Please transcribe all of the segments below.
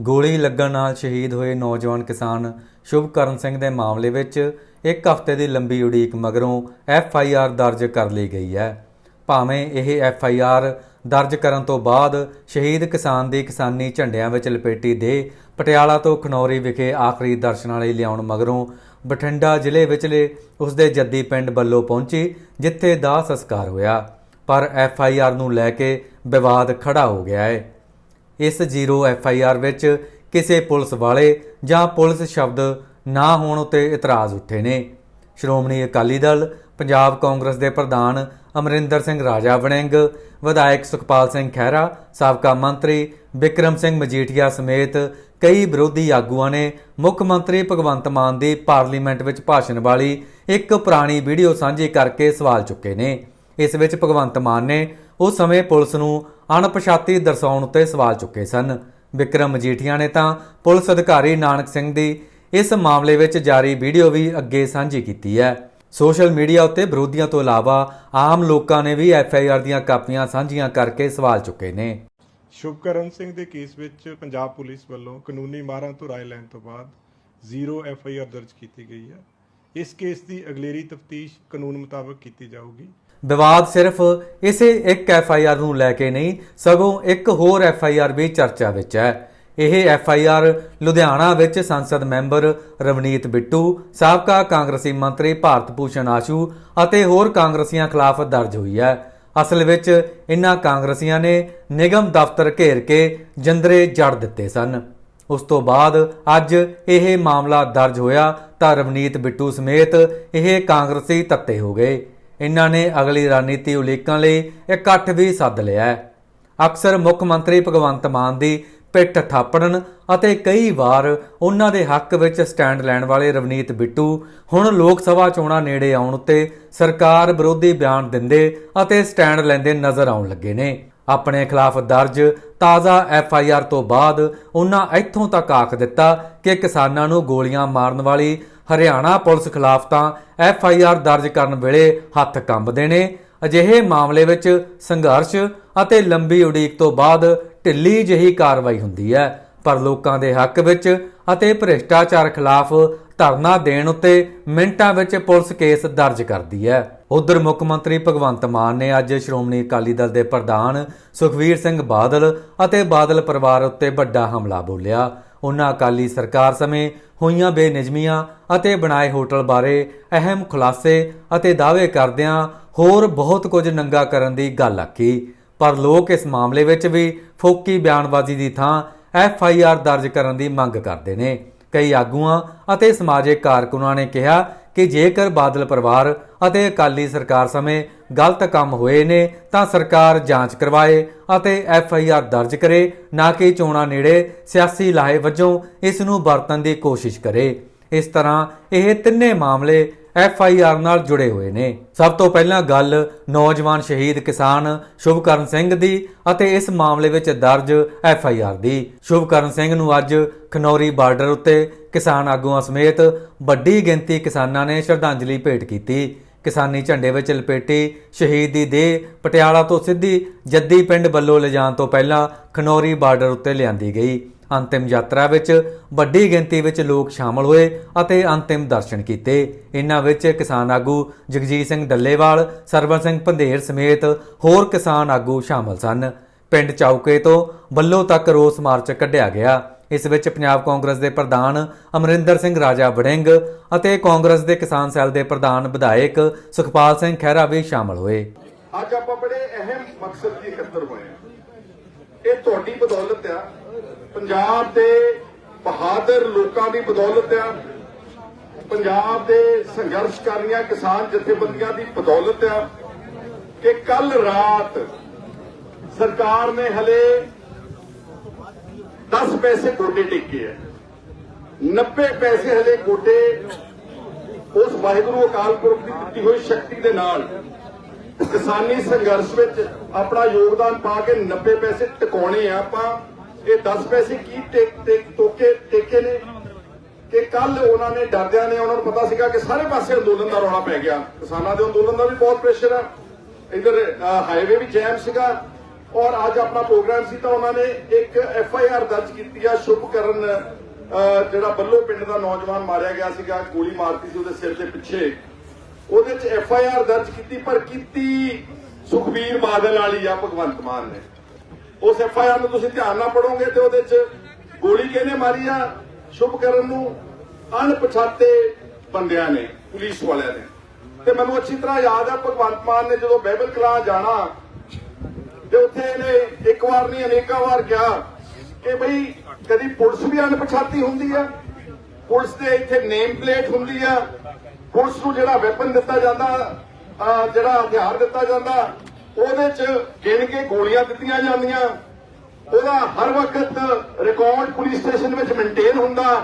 ਗੋਲੀ ਲੱਗਣ ਨਾਲ ਸ਼ਹੀਦ ਹੋਏ ਨੌਜਵਾਨ ਕਿਸਾਨ ਸ਼ੁਭਕਰਨ ਸਿੰਘ ਦੇ ਮਾਮਲੇ ਵਿੱਚ ਇੱਕ ਹਫ਼ਤੇ ਦੀ ਲੰਬੀ ਉਡੀਕ ਮਗਰੋਂ ਐਫ ਆਈ ਆਰ ਦਰਜ ਕਰ ਲਈ ਗਈ ਹੈ। ਭਾਵੇਂ ਇਹ ਐਫ ਆਈ ਆਰ ਦਰਜ ਕਰਨ ਤੋਂ ਬਾਅਦ ਸ਼ਹੀਦ ਕਿਸਾਨ ਦੀ ਕਿਸਾਨੀ ਝੰਡਿਆਂ ਵਿੱਚ ਲਪੇਟੀ ਦੇ ਪਟਿਆਲਾ ਤੋਂ ਖਨੌਰੀ ਵਿਖੇ ਆਖਰੀ ਦਰਸ਼ਨਾਂ ਲਈ ਲਿਆਉਣ ਮਗਰੋਂ ਬਠਿੰਡਾ ਜ਼ਿਲ੍ਹੇ ਵਿਚਲੇ ਉਸਦੇ ਜੱਦੀ ਪਿੰਡ ਬੱਲੋ ਪਹੁੰਚੀ, ਜਿੱਥੇ ਦਾ ਸੰਸਕਾਰ ਹੋਇਆ। ਪਰ ਐਫ ਆਈ ਆਰ ਨੂੰ ਲੈ ਕੇ ਵਿਵਾਦ ਖੜਾ ਹੋ ਗਿਆ ਹੈ। ਇਸ ਜ਼ੀਰੋ ਐਫ ਆਈ ਆਰ ਵਿੱਚ ਕਿਸੇ ਪੁਲਿਸ ਵਾਲੇ ਜਾਂ ਪੁਲਿਸ ਸ਼ਬਦ ਨਾ ਹੋਣ ਉਤੇ ਇਤਰਾਜ਼ ਉੱਠੇ ਨੇ। ਸ਼੍ਰੋਮਣੀ ਅਕਾਲੀ ਦਲ, ਪੰਜਾਬ ਕਾਂਗਰਸ ਦੇ ਪ੍ਰਧਾਨ ਅਮਰਿੰਦਰ ਸਿੰਘ ਰਾਜਾ ਵੜਿੰਗ ਵਿਧਾਇਕ ਸੁਖਪਾਲ ਸਿੰਘ ਖਹਿਰਾ, ਸਾਬਕਾ ਮੰਤਰੀ ਵਿਕਰਮ ਸਿੰਘ ਮਜੀਠੀਆ ਸਮੇਤ ਕਈ ਵਿਰੋਧੀ ਆਗੂਆਂ ਨੇ ਮੁੱਖ ਮੰਤਰੀ ਭਗਵੰਤ ਮਾਨ ਦੀ ਪਾਰਲੀਮੈਂਟ ਵਿੱਚ ਭਾਸ਼ਣ ਵਾਲੀ ਇੱਕ ਪੁਰਾਣੀ ਵੀਡੀਓ ਸਾਂਝੀ ਕਰਕੇ ਸਵਾਲ ਚੁੱਕੇ ਨੇ। ਇਸ ਵਿੱਚ ਭਗਵੰਤ ਮਾਨ ਨੇ ਉਸ ਸਮੇਂ ਪੁਲਿਸ ਨੂੰ ਅਣਪਛਾਤੀ ਦਰਸਾਉਣ ਉੱਤੇ ਸਵਾਲ ਚੁੱਕੇ ਸਨ। ਵਿਕਰਮ ਮਜੀਠੀਆ ਨੇ ਤਾਂ ਪੁਲਿਸ ਅਧਿਕਾਰੀ ਨਾਨਕ ਸਿੰਘ ਦੀ ਇਸ ਮਾਮਲੇ ਵਿੱਚ ਜਾਰੀ ਵੀਡੀਓ ਵੀ ਅੱਗੇ ਸਾਂਝੀ ਕੀਤੀ ਹੈ। ਸੋਸ਼ਲ ਮੀਡੀਆ ਉੱਤੇ ਵਿਰੋਧੀਆਂ ਤੋਂ ਇਲਾਵਾ ਆਮ ਲੋਕਾਂ ਨੇ ਵੀ ਐਫ ਆਈ ਆਰ ਦੀਆਂ ਕਾਪੀਆਂ ਸਾਂਝੀਆਂ ਕਰਕੇ ਸਵਾਲ ਚੁੱਕੇ ਨੇ। ਸ਼ੁਭਕਰਨ ਸਿੰਘ ਦੇ ਕੇਸ ਵਿੱਚ ਪੰਜਾਬ ਪੁਲਿਸ ਵੱਲੋਂ ਕਾਨੂੰਨੀ ਮਾਰਾਂ ਤੋਂ ਰਾਏ ਲੈਣ ਤੋਂ ਬਾਅਦ ਜ਼ੀਰੋ ਐਫ ਆਈ ਆਰ ਦਰਜ ਕੀਤੀ ਗਈ ਹੈ। ਇਸ ਕੇਸ ਦੀ ਅਗਲੇਰੀ ਤਫਤੀਸ਼ ਕਾਨੂੰਨ ਮੁਤਾਬਕ ਕੀਤੀ ਜਾਊਗੀ। ਵਿਵਾਦ ਸਿਰਫ ਇਸੇ ਇੱਕ ਐਫ ਆਈ ਆਰ ਨੂੰ ਲੈ ਕੇ ਨਹੀਂ, ਸਗੋਂ ਇੱਕ ਹੋਰ ਐਫ ਆਈ ਆਰ ਵੀ ਚਰਚਾ ਵਿੱਚ ਹੈ। ਇਹ ਐਫ ਆਈ ਆਰ ਲੁਧਿਆਣਾ ਵਿੱਚ ਸੰਸਦ ਮੈਂਬਰ ਰਵਨੀਤ ਬਿੱਟੂ, ਸਾਬਕਾ ਕਾਂਗਰਸੀ ਮੰਤਰੀ ਭਾਰਤ ਭੂਸ਼ਣ ਆਸ਼ੂ ਅਤੇ ਹੋਰ ਕਾਂਗਰਸੀਆਂ ਖਿਲਾਫ ਦਰਜ ਹੋਈ ਹੈ। ਅਸਲ ਵਿੱਚ ਇਨ੍ਹਾਂ ਕਾਂਗਰਸੀਆਂ ਨੇ ਨਿਗਮ ਦਫ਼ਤਰ ਘੇਰ ਕੇ ਜੰਦਰੇ ਜੜ ਦਿੱਤੇ ਸਨ। ਉਸ ਤੋਂ ਬਾਅਦ ਅੱਜ ਇਹ ਮਾਮਲਾ ਦਰਜ ਹੋਇਆ ਤਾਂ ਰਵਨੀਤ ਬਿੱਟੂ ਸਮੇਤ ਇਹ ਕਾਂਗਰਸੀ ਤੱਤੇ ਹੋ ਗਏ। ਇਹਨਾਂ ਨੇ ਅਗਲੀ ਰਣਨੀਤੀ ਉਲੀਕਣ ਲਈ ਇਕੱਠ ਵੀ ਸੱਦ ਲਿਆ ਹੈ। ਅਕਸਰ ਮੁੱਖ ਮੰਤਰੀ ਭਗਵੰਤ ਮਾਨ ਦੀ ਪਿੱਠ ਥਾਪੜਨ ਅਤੇ ਕਈ ਵਾਰ ਉਹਨਾਂ ਦੇ ਹੱਕ ਵਿੱਚ ਸਟੈਂਡ ਲੈਣ ਵਾਲੇ ਰਵਨੀਤ ਬਿੱਟੂ ਹੁਣ ਲੋਕ ਸਭਾ ਚੋਣਾਂ ਨੇੜੇ ਆਉਣ ਉੱਤੇ ਸਰਕਾਰ ਵਿਰੋਧੀ ਬਿਆਨ ਦਿੰਦੇ ਅਤੇ ਸਟੈਂਡ ਲੈਂਦੇ ਨਜ਼ਰ ਆਉਣ ਲੱਗੇ ਨੇ। ਆਪਣੇ ਖਿਲਾਫ ਦਰਜ ਤਾਜ਼ਾ ਐਫ ਆਈ ਆਰ ਤੋਂ ਬਾਅਦ ਉਹਨਾਂ ਇੱਥੋਂ ਤੱਕ ਆਖ ਦਿੱਤਾ ਕਿ ਕਿਸਾਨਾਂ ਨੂੰ ਗੋਲੀਆਂ ਮਾਰਨ ਵਾਲੀ ਹਰਿਆਣਾ ਪੁਲਿਸ ਖਿਲਾਫ ਤਾਂ ਐਫ ਆਈ ਆਰ ਦਰਜ ਕਰਨ ਵੇਲੇ ਹੱਥ ਕੰਬਦੇ ਨੇ। ਅਜਿਹੇ ਮਾਮਲੇ ਵਿੱਚ ਸੰਘਰਸ਼ ਅਤੇ ਲੰਬੀ ਉਡੀਕ ਤੋਂ ਬਾਅਦ ਢਿੱਲੀ ਜਿਹੀ ਕਾਰਵਾਈ ਹੁੰਦੀ ਹੈ। ਪਰ ਲੋਕਾਂ ਦੇ ਹੱਕ ਵਿੱਚ ਅਤੇ ਭ੍ਰਿਸ਼ਟਾਚਾਰ ਖਿਲਾਫ ਧਰਨਾ ਦੇਣ ਉੱਤੇ ਮਿੰਟਾਂ ਵਿੱਚ ਪੁਲਿਸ ਕੇਸ ਦਰਜ ਕਰਦੀ ਹੈ। ਉਧਰ ਮੁੱਖ ਮੰਤਰੀ ਭਗਵੰਤ ਮਾਨ ਨੇ ਅੱਜ ਸ਼੍ਰੋਮਣੀ ਅਕਾਲੀ ਦਲ ਦੇ ਪ੍ਰਧਾਨ ਸੁਖਵੀਰ ਸਿੰਘ ਬਾਦਲ ਅਤੇ ਬਾਦਲ ਪਰਿਵਾਰ ਉੱਤੇ ਵੱਡਾ ਹਮਲਾ ਬੋਲਿਆ। ਉਹਨਾਂ ਅਕਾਲੀ ਸਰਕਾਰ ਸਮੇਂ ਹੋਈਆਂ ਬੇਨਿਜਮੀਆਂ ਅਤੇ ਬਣਾਏ ਹੋਟਲ ਬਾਰੇ ਅਹਿਮ ਖੁਲਾਸੇ ਅਤੇ ਦਾਅਵੇ ਕਰਦਿਆਂ ਹੋਰ ਬਹੁਤ ਕੁਝ ਨੰਗਾ ਕਰਨ ਦੀ ਗੱਲ ਆਖੀ। ਪਰ ਲੋਕ ਇਸ ਮਾਮਲੇ ਵਿੱਚ ਵੀ ਫੋਕੀ ਬਿਆਨਬਾਜ਼ੀ ਦੀ ਥਾਂ ਐਫ ਆਈ ਆਰ ਦਰਜ ਕਰਨ ਦੀ ਮੰਗ ਕਰਦੇ ਨੇ। ਕਈ ਆਗੂਆਂ ਅਤੇ ਸਮਾਜਿਕ ਕਾਰਕੁਨਾਂ ਨੇ ਕਿਹਾ ਕਿ ਜੇਕਰ ਬਾਦਲ ਪਰਿਵਾਰ ਅਤੇ ਅਕਾਲੀ ਸਰਕਾਰ ਸਮੇਂ ਗਲਤ ਕੰਮ ਹੋਏ ਨੇ, ਤਾਂ ਸਰਕਾਰ ਜਾਂਚ ਕਰਵਾਏ ਅਤੇ ਐਫ ਆਈ ਆਰ ਦਰਜ ਕਰੇ, ਨਾ ਕਿ ਚੋਣਾਂ ਨੇੜੇ ਸਿਆਸੀ ਲਾਹੇ ਵਜੋਂ ਇਸ ਨੂੰ ਵਰਤਣ ਦੀ ਕੋਸ਼ਿਸ਼ ਕਰੇ। ਇਸ ਤਰ੍ਹਾਂ ਇਹ ਤਿੰਨੇ ਮਾਮਲੇ ਐਫ ਆਈ ਆਰ ਨਾਲ ਜੁੜੇ ਹੋਏ ਨੇ। ਸਭ ਤੋਂ ਪਹਿਲਾਂ ਗੱਲ ਨੌਜਵਾਨ ਸ਼ਹੀਦ ਕਿਸਾਨ ਸ਼ੁਭਕਰਨ ਸਿੰਘ ਦੀ ਅਤੇ ਇਸ ਮਾਮਲੇ ਵਿੱਚ ਦਰਜ ਐਫ ਆਈ ਆਰ ਦੀ। ਸ਼ੁਭਕਰਨ ਸਿੰਘ ਨੂੰ ਅੱਜ ਖਨੌਰੀ ਬਾਰਡਰ ਉੱਤੇ ਕਿਸਾਨ ਆਗੂਆਂ ਸਮੇਤ ਵੱਡੀ ਗਿਣਤੀ ਕਿਸਾਨਾਂ ਨੇ ਸ਼ਰਧਾਂਜਲੀ ਭੇਟ ਕੀਤੀ। ਕਿਸਾਨੀ ਝੰਡੇ ਵਿੱਚ ਲਪੇਟੀ, ਸ਼ਹੀਦ ਦੀ ਦੇਹ, ਪਟਿਆਲਾ ਤੋਂ ਸਿੱਧੀ ਜੱਦੀ ਪਿੰਡ ਬੱਲੋ ਲਿਜਾਣ ਤੋਂ ਪਹਿਲਾਂ ਖਨੌਰੀ ਬਾਰਡਰ ਉੱਤੇ ਲਿਆਂਦੀ ਗਈ। ਅੰਤਿਮ ਯਾਤਰਾ ਵਿੱਚ ਵੱਡੀ ਗਿਣਤੀ ਵਿੱਚ ਲੋਕ ਸ਼ਾਮਲ ਹੋਏ ਅਤੇ ਅੰਤਿਮ ਦਰਸ਼ਨ ਕੀਤੇ। ਇਨ੍ਹਾਂ ਵਿੱਚ ਕਿਸਾਨ ਆਗੂ ਜਗਜੀਤ ਸਿੰਘ ਡੱਲੇਵਾਲ ਸਰਵਨ ਸਿੰਘ ਪੰਧੇਰ ਸਮੇਤ ਹੋਰ ਕਿਸਾਨ ਆਗੂ ਸ਼ਾਮਲ ਸਨ। ਪਿੰਡ ਚੌਕੇ ਤੋਂ ਬੱਲੋ ਤੱਕ ਰੋਸ ਮਾਰਚ ਕੱਢਿਆ ਗਿਆ। ਇਸ ਵਿੱਚ ਪੰਜਾਬ ਕਾਂਗਰਸ ਦੇ ਪ੍ਰਧਾਨ ਅਮਰਿੰਦਰ ਸਿੰਘ ਰਾਜਾ ਵੜਿੰਗ ਅਤੇ ਕਾਂਗਰਸ ਦੇ ਕਿਸਾਨ ਸੈੱਲ ਦੇ ਪ੍ਰਧਾਨ ਵਿਧਾਇਕ ਸੁਖਪਾਲ ਸਿੰਘ ਖਹਿਰਾ ਵੀ ਸ਼ਾਮਲ ਹੋਏ। ਅੱਜ ਆਪਾਂ ਬੜੇ ਅਹਿਮ ਮਕਸਦ ਲਈ ਇਕੱਤਰ ਹੋਏ ਹਾਂ। ਇਹ ਤੁਹਾਡੀ ਬਦੌਲਤ ਆ। ਪੰਜਾਬ ਦੇ ਬਹਾਦਰ ਲੋਕਾਂ ਦੀ ਬਦੌਲਤ ਆ। ਪੰਜਾਬ ਦੇ ਸੰਘਰਸ਼ ਕਰਨੀਆਂ ਕਿਸਾਨ ਜਥੇਬੰਦੀਆਂ ਦੀ ਬਦੌਲਤ ਆ ਕਿ ਕੱਲ ਰਾਤ ਸਰਕਾਰ ਨੇ ਹਲੇ 10 ਪੈਸੇ ਗੋਡੇ ਟੇਕੇ ਆ 90 ਪੈਸੇ ਹਲੇ ਗੋਡੇ ਉਸ ਵਾਹਿਗੁਰੂ ਅਕਾਲ ਪੁਰਖ ਦੀ ਦਿੱਤੀ ਹੋਈ ਸ਼ਕਤੀ ਦੇ ਨਾਲ ਕਿਸਾਨੀ ਸੰਘਰਸ਼ ਵਿੱਚ ਆਪਣਾ ਯੋਗਦਾਨ ਪਾ ਕੇ 90 ਪੈਸੇ ਟਿਕਾਉਣੇ ਆ ਆਪਾਂ ਇਹ 10 ਪੈਸੇ ਕੀ ਟੇਕ ਟੇਕ ਟੋਕੇ ਟੇਕੇ ਨੇ ਕਿ ਕੱਲ ਉਹਨਾਂ ਨੇ ਡਰਦਿਆਂ ਨੇ ਉਹਨਾਂ ਨੂੰ ਪਤਾ ਸੀਗਾ ਕਿ ਸਾਰੇ ਪਾਸੇ ਅੰਦੋਲਨ ਦਾ ਰੌਲਾ ਪੈ ਗਿਆ ਕਿਸਾਨਾਂ ਦੇ ਅੰਦੋਲਨ ਦਾ ਵੀ ਬਹੁਤ ਪ੍ਰੈਸ਼ਰ ਆ ਇਧਰ ਹਾਈਵੇ ਵੀ ਜੈਮ ਸੀਗਾ ਔਰ ਅੱਜ ਆਪਣਾ ਪ੍ਰੋਗਰਾਮ ਸੀ ਤਾਂ ਉਹਨਾਂ ਨੇ ਇੱਕ ਐਫ ਆਈ ਆਰ ਦਰਜ ਕੀਤੀ ਆ ਸ਼ੁਭਕਰਨ ਅਹ, ਜਿਹੜਾ ਬੱਲੋ ਪਿੰਡ ਦਾ ਨੌਜਵਾਨ ਮਾਰਿਆ ਗਿਆ ਸੀਗਾ ਗੋਲੀ ਮਾਰਤੀ ਸੀ ਉਹਦੇ ਸਿਰ ਦੇ ਪਿੱਛੇ। ਉਹਦੇ ਚ ਐਫ ਆਈ ਆਰ ਦਰਜ ਕੀਤੀ ਪਰ ਕੀਤੀ ਸੁਖਬੀਰ ਬਾਦਲ ਵਾਲੀ ਆ ਭਗਵੰਤ ਮਾਨ ਨੇ। ਉਸ ਐਫ ਆਈ ਆਰ ਨੂੰ ਤੁਸੀਂ ਧਿਆਨ ਨਾਲ ਪੜੋਗੇ ਤੇ ਉਹਦੇ ਚ ਗੋਲੀ ਕਿਹਨੇ ਮਾਰੀ ਆ? ਸ਼ੁਭਕਰਨ ਨੂੰ ਅਣਪਛਾਤੇ ਬੰਦਿਆਂ ਨੇ ਪੁਲਿਸ ਵਾਲਿਆਂ ਨੇ। ਤੇ ਮੈਨੂੰ ਅੱਛੀ ਤਰ੍ਹਾਂ ਯਾਦ ਆ ਭਗਵੰਤ ਮਾਨ ਨੇ ਜਦੋਂ ਬਹਿਬਲ ਕਲਾ ਜਾਣਾ ਤੇ ਉੱਥੇ ਇਹਨੇ ਇੱਕ ਵਾਰ ਨਹੀਂ, ਅਨੇਕਾਂ ਵਾਰ ਕਿਹਾ ਕਿ ਬਈ ਕਦੀ ਪੁਲਿਸ ਵੀ ਅਣਪਛਾਤੀ ਹੁੰਦੀ ਆ। ਪੁਲਿਸ ਦੇ ਇੱਥੇ ਨੇਮ ਪਲੇਟ ਹੁੰਦੀ ਆ। ਪੁਲਿਸ ਨੂੰ ਜਿਹੜਾ ਵੈਪਨ ਦਿੱਤਾ ਜਾਂਦਾ ਜਿਹੜਾ ਹਥਿਆਰ ਦਿੱਤਾ ਜਾਂਦਾ, ਉਹਦੇ ਚ ਗਿਣ ਕੇ ਗੋਲੀਆਂ ਦਿੱਤੀਆਂ ਜਾਂਦੀਆਂ। ਉਹਦਾ ਹਰ ਵਕਤ ਰਿਕਾਰਡ ਪੁਲਿਸ ਸਟੇਸ਼ਨ ਵਿੱਚ ਮੇਨਟੇਨ ਹੁੰਦਾ।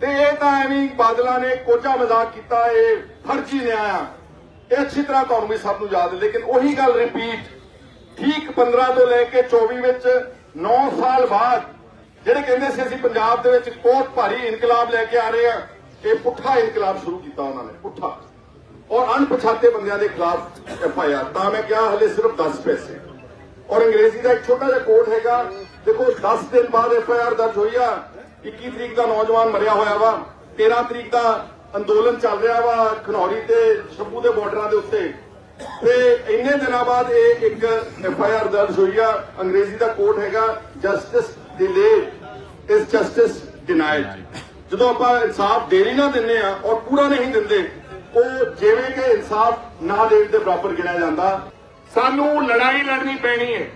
ਤੇ ਇਹ ਤਾਂ ਐਵੇਂ ਬਾਦਲਾਂ ਨੇ ਕੋਝਾ ਮਜ਼ਾਕ ਕੀਤਾ, ਇਹ ਫਰਜ਼ੀ ਨਿਆਂ ਇਹ ਅੱਛੀ ਤਰ੍ਹਾਂ ਤੁਹਾਨੂੰ ਵੀ ਸਭ ਨੂੰ ਯਾਦ ਹੈ ਲੇਕਿਨ ਉਹੀ ਗੱਲ ਰਿਪੀਟ ਠੀਕ 15 ਤੋਂ ਲੈ ਕੇ 24 ਵਿੱਚ 9 ਸਾਲ ਬਾਅਦ ਜਿਹੜੇ ਕਹਿੰਦੇ ਸੀ ਅਸੀਂ ਪੰਜਾਬ ਦੇ ਵਿੱਚ ਬਹੁਤ ਭਾਰੀ ਇਨਕਲਾਬ ਲੈ ਕੇ ਆ ਰਹੇ ਆ ਇਹ ਪੁੱਠਾ ਇਨਕਲਾਬ ਸ਼ੁਰੂ ਕੀਤਾ ਉਹਨਾਂ ਨੇ, ਪੁੱਠਾ। ਔਰ ਅਣਪਛਾਤੇ ਬੰਦਿਆਂ ਦੇ ਖਿਲਾਫ ਐਫ ਆਈ ਆਰ। ਤਾਂ ਮੈਂ ਕਿਹਾ ਹਲੇ ਸਿਰਫ 10 ਪੈਸੇ। ਔਰ ਅੰਗਰੇਜ਼ੀ ਦਾ ਇੱਕ ਛੋਟਾ ਜਿਹਾ ਕੋਡ ਹੈਗਾ, ਦੇਖੋ 10 ਦਿਨ ਬਾਅਦ ਐਫ ਆਈ ਆਰ ਦਰਜ ਹੋਈ ਆ 21 ਤਰੀਕ ਦਾ ਨੌਜਵਾਨ ਮਰਿਆ ਹੋਇਆ ਵਾ 13 ਤਰੀਕ ਦਾ ਅੰਦੋਲਨ ਚੱਲ ਰਿਹਾ ਵਾ ਖਨੌਰੀ ਤੇ ਸ਼ੰਭੂ ਦੇ ਬਾਰਡਰਾਂ ਦੇ ਉੱਤੇ। ਤੇ ਇੰਨੇ ਦਿਨਾਂ ਬਾਅਦ ਇਹ ਇੱਕ ਐਫ ਆਈ ਆਰ ਦਰਜ ਹੋਈ ਆ। ਅੰਗਰੇਜ਼ੀ ਦਾ ਕੋਡ ਹੈਗਾ justice delay is justice denied ਜਦੋਂ ਆਪਾਂ ਇਨਸਾਫ ਦੇਰੀ ਨਾ ਦਿੰਨੇ ਆ ਔਰ ਪੂਰਾ ਨਹੀਂ ਦਿੰਦੇ, ਉਹ ਜਿਵੇਂ ਕਿ ਇਨਸਾਫ ਨਾ ਦੇਣ ਦੇ ਬਰਾਬਰ ਗਿਣਿਆ ਜਾਂਦਾ। ਸਾਨੂੰ ਲੜਾਈ ਲੜਨੀ ਪੈਣੀ ਹੈ।